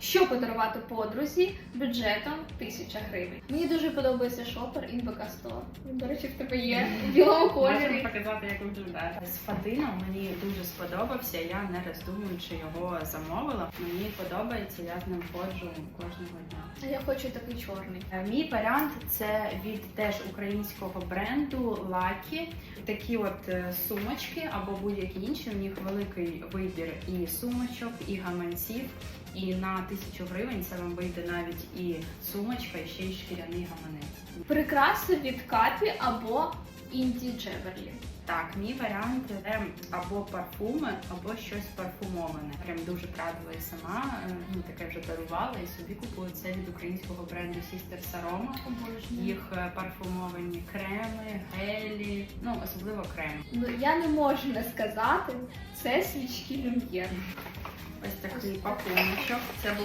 Що подарувати подрузі бюджетом 1000 гривень? Мені дуже подобається шопер Store. Він, до речі, в тебе є в білому Можемо кольорі. показати, як виглядає. З Фатином мені дуже сподобався. Я не роздумуючи його замовила. Мені подобається, я з ним ходжу кожного дня. А Я хочу такий чорний. Е, Мій варіант це від теж українського бренду Lucky. Такі от е, сумочки або будь-які інші. У них великий вибір і сумочок, і гаманців. І на тисячу гривень це вам вийде навіть і сумочка, і ще й шкіряний гаманець. Прикраси від Капі або Інді Джеверлі. Так, мій варіант це або парфуми, або щось парфумоване. Прям дуже радила і сама. е, Ну таке вже дарувала і собі купую це від українського бренду Sister Saroma. Обожнюю. Їх е, парфумовані креми, гелі, ну особливо крем. Ну я не можу не сказати, це свічки Люм'єр. Ось такий пакуночок. Це був